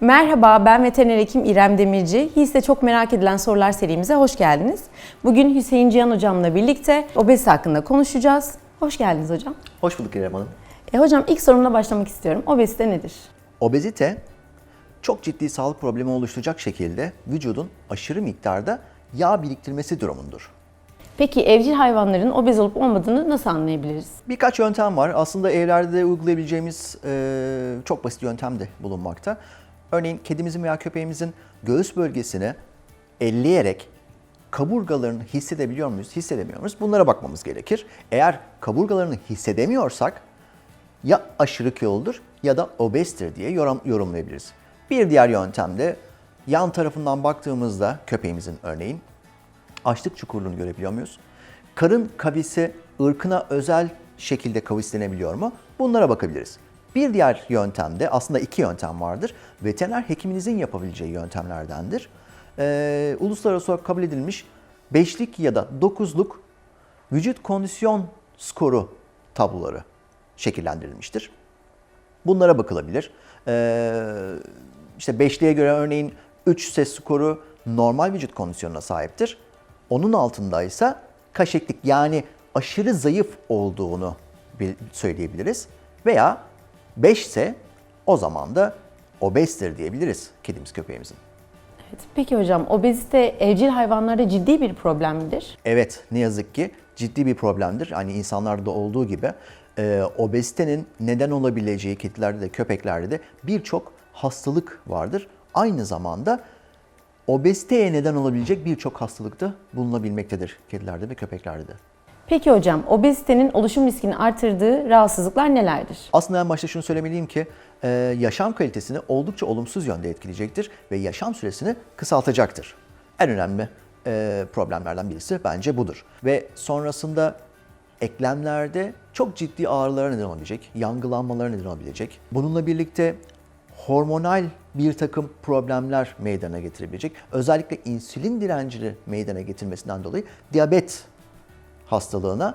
Merhaba, ben veteriner hekim İrem Demirci. HİS'te çok merak edilen sorular serimize hoş geldiniz. Bugün Hüseyin Cihan hocamla birlikte obezite hakkında konuşacağız. Hoş geldiniz hocam. Hoş bulduk İrem Hanım. E, hocam ilk sorumla başlamak istiyorum. Obezite nedir? Obezite çok ciddi sağlık problemi oluşturacak şekilde vücudun aşırı miktarda yağ biriktirmesi durumundur. Peki evcil hayvanların obez olup olmadığını nasıl anlayabiliriz? Birkaç yöntem var. Aslında evlerde de uygulayabileceğimiz e, çok basit yöntem de bulunmakta. Örneğin kedimizin veya köpeğimizin göğüs bölgesini elleyerek kaburgalarını hissedebiliyor muyuz, hissedemiyor muyuz? Bunlara bakmamız gerekir. Eğer kaburgalarını hissedemiyorsak ya aşırı kiloludur ya da obezdir diye yorum, yorumlayabiliriz. Bir diğer yöntem de yan tarafından baktığımızda köpeğimizin örneğin açlık çukurluğunu görebiliyor muyuz? Karın kavisi ırkına özel şekilde kavislenebiliyor mu? Bunlara bakabiliriz. Bir diğer yöntem de aslında iki yöntem vardır. Veteriner hekiminizin yapabileceği yöntemlerdendir. Ee, uluslararası olarak kabul edilmiş beşlik ya da dokuzluk vücut kondisyon skoru tabloları şekillendirilmiştir. Bunlara bakılabilir. Ee, işte beşliğe göre örneğin 3 ses skoru normal vücut kondisyonuna sahiptir. Onun altındaysa kaşeklik yani aşırı zayıf olduğunu bil- söyleyebiliriz. Veya 5 ise o zaman da obezdir diyebiliriz kedimiz köpeğimizin. Evet. Peki hocam obezite evcil hayvanlarda ciddi bir problem midir? Evet, ne yazık ki ciddi bir problemdir. Hani insanlarda olduğu gibi e, obezitenin neden olabileceği kedilerde de köpeklerde de birçok hastalık vardır. Aynı zamanda obeziteye neden olabilecek birçok hastalık da bulunabilmektedir kedilerde ve köpeklerde de. Peki hocam obezitenin oluşum riskini artırdığı rahatsızlıklar nelerdir? Aslında en başta şunu söylemeliyim ki e, yaşam kalitesini oldukça olumsuz yönde etkileyecektir ve yaşam süresini kısaltacaktır. En önemli e, problemlerden birisi bence budur. Ve sonrasında eklemlerde çok ciddi ağrılara neden olabilecek, yangılanmalara neden olabilecek. Bununla birlikte hormonal bir takım problemler meydana getirebilecek. Özellikle insülin direncini meydana getirmesinden dolayı diyabet hastalığına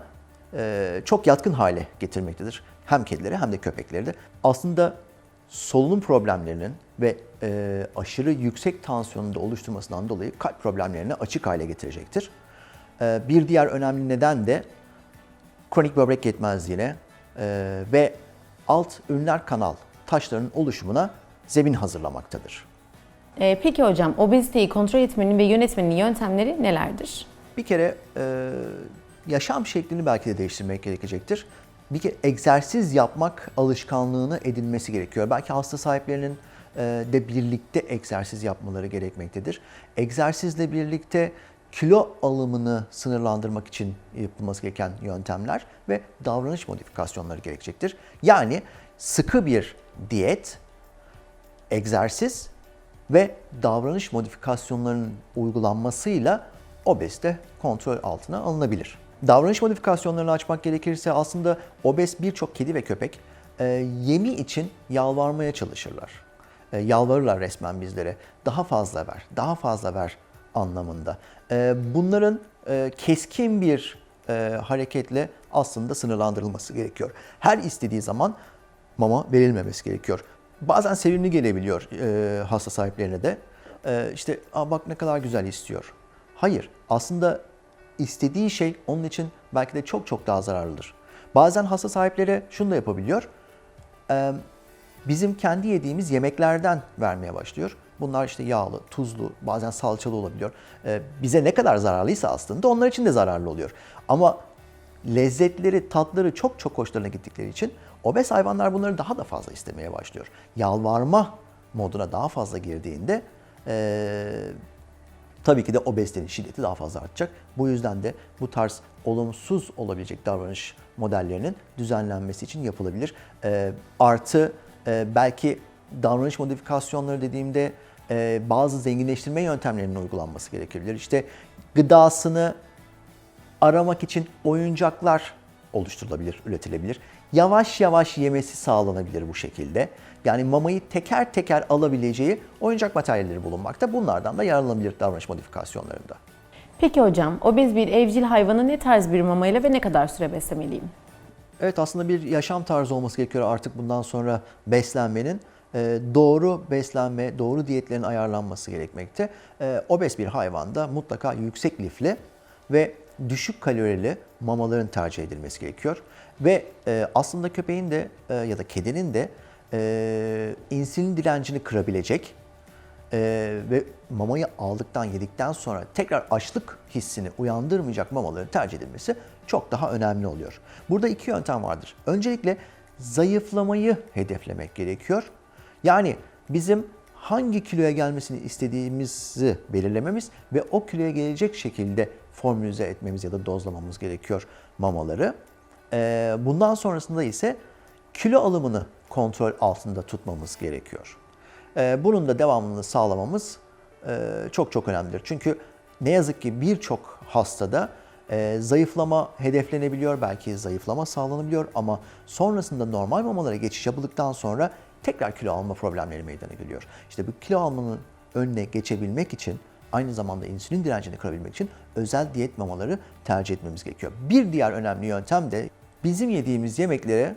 e, çok yatkın hale getirmektedir. Hem kedileri hem de köpekleri de. Aslında solunum problemlerinin ve e, aşırı yüksek tansiyonun da oluşturmasından dolayı kalp problemlerini açık hale getirecektir. E, bir diğer önemli neden de kronik böbrek yetmezliğine e, ve alt üriner kanal taşlarının oluşumuna zemin hazırlamaktadır. Ee, peki hocam obeziteyi kontrol etmenin ve yönetmenin yöntemleri nelerdir? Bir kere e, yaşam şeklini belki de değiştirmek gerekecektir. Bir kere egzersiz yapmak alışkanlığını edinmesi gerekiyor. Belki hasta sahiplerinin e, de birlikte egzersiz yapmaları gerekmektedir. Egzersizle birlikte kilo alımını sınırlandırmak için yapılması gereken yöntemler ve davranış modifikasyonları gerekecektir. Yani sıkı bir diyet, egzersiz ve davranış modifikasyonlarının uygulanmasıyla obezite kontrol altına alınabilir. Davranış modifikasyonlarını açmak gerekirse aslında obez birçok kedi ve köpek e, yemi için yalvarmaya çalışırlar. E, yalvarırlar resmen bizlere. Daha fazla ver, daha fazla ver anlamında. E, bunların e, keskin bir e, hareketle aslında sınırlandırılması gerekiyor. Her istediği zaman mama verilmemesi gerekiyor. Bazen sevimli gelebiliyor e, hasta sahiplerine de. E, işte bak ne kadar güzel istiyor. Hayır, aslında istediği şey onun için belki de çok çok daha zararlıdır. Bazen hasta sahipleri şunu da yapabiliyor. E, bizim kendi yediğimiz yemeklerden vermeye başlıyor. Bunlar işte yağlı, tuzlu, bazen salçalı olabiliyor. E, bize ne kadar zararlıysa aslında onlar için de zararlı oluyor. Ama lezzetleri, tatları çok çok hoşlarına gittikleri için obez hayvanlar bunları daha da fazla istemeye başlıyor. Yalvarma moduna daha fazla girdiğinde eee, tabii ki de obezitenin şiddeti daha fazla artacak. Bu yüzden de bu tarz olumsuz olabilecek davranış modellerinin düzenlenmesi için yapılabilir. Eee, artı eee, belki davranış modifikasyonları dediğimde eee, bazı zenginleştirme yöntemlerinin uygulanması gerekebilir. İşte gıdasını aramak için oyuncaklar oluşturulabilir, üretilebilir. Yavaş yavaş yemesi sağlanabilir bu şekilde. Yani mamayı teker teker alabileceği oyuncak materyalleri bulunmakta. Bunlardan da yararlanabilir davranış modifikasyonlarında. Peki hocam, obez bir evcil hayvanı ne tarz bir mamayla ve ne kadar süre beslemeliyim? Evet aslında bir yaşam tarzı olması gerekiyor artık bundan sonra beslenmenin. Ee, doğru beslenme, doğru diyetlerin ayarlanması gerekmekte. Ee, obez bir hayvanda mutlaka yüksek lifli ve düşük kalorili mamaların tercih edilmesi gerekiyor. Ve e, aslında köpeğin de e, ya da kedinin de e, insülin direncini kırabilecek ee, ve mamayı aldıktan yedikten sonra tekrar açlık hissini uyandırmayacak mamaların tercih edilmesi çok daha önemli oluyor. Burada iki yöntem vardır. Öncelikle zayıflamayı hedeflemek gerekiyor. Yani bizim hangi kiloya gelmesini istediğimizi belirlememiz ve o kiloya gelecek şekilde formülize etmemiz ya da dozlamamız gerekiyor mamaları. Ee, bundan sonrasında ise kilo alımını kontrol altında tutmamız gerekiyor. Ee, Bunun da devamlılığını sağlamamız e, çok çok önemlidir. Çünkü ne yazık ki birçok hastada e, zayıflama hedeflenebiliyor, belki zayıflama sağlanabiliyor ama sonrasında normal mamalara geçiş yapıldıktan sonra tekrar kilo alma problemleri meydana geliyor. İşte bu kilo almanın önüne geçebilmek için aynı zamanda insülin direncini kırabilmek için özel diyet mamaları tercih etmemiz gerekiyor. Bir diğer önemli yöntem de bizim yediğimiz yemeklere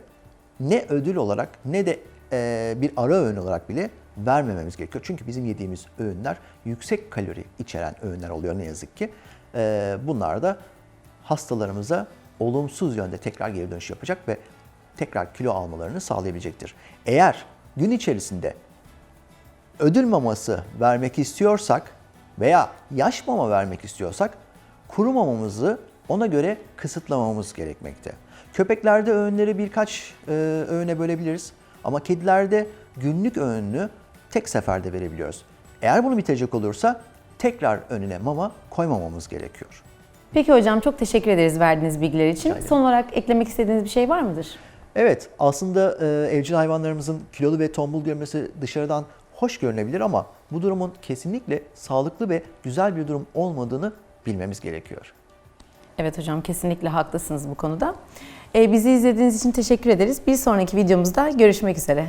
ne ödül olarak ne de e, bir ara öğün olarak bile vermememiz gerekiyor. Çünkü bizim yediğimiz öğünler yüksek kalori içeren öğünler oluyor ne yazık ki. E, bunlar da hastalarımıza olumsuz yönde tekrar geri dönüş yapacak ve tekrar kilo almalarını sağlayabilecektir. Eğer gün içerisinde ödül maması vermek istiyorsak veya yaş mama vermek istiyorsak kuru mamamızı ona göre kısıtlamamız gerekmekte. Köpeklerde öğünleri birkaç e, öğüne bölebiliriz ama kedilerde günlük öğününü tek seferde verebiliyoruz. Eğer bunu bitecek olursa tekrar önüne mama koymamamız gerekiyor. Peki hocam çok teşekkür ederiz verdiğiniz bilgiler için. Rica. Son olarak eklemek istediğiniz bir şey var mıdır? Evet, aslında e, evcil hayvanlarımızın kilolu ve tombul görmesi dışarıdan hoş görünebilir ama bu durumun kesinlikle sağlıklı ve güzel bir durum olmadığını bilmemiz gerekiyor. Evet hocam kesinlikle haklısınız bu konuda. Ee, bizi izlediğiniz için teşekkür ederiz. Bir sonraki videomuzda görüşmek üzere.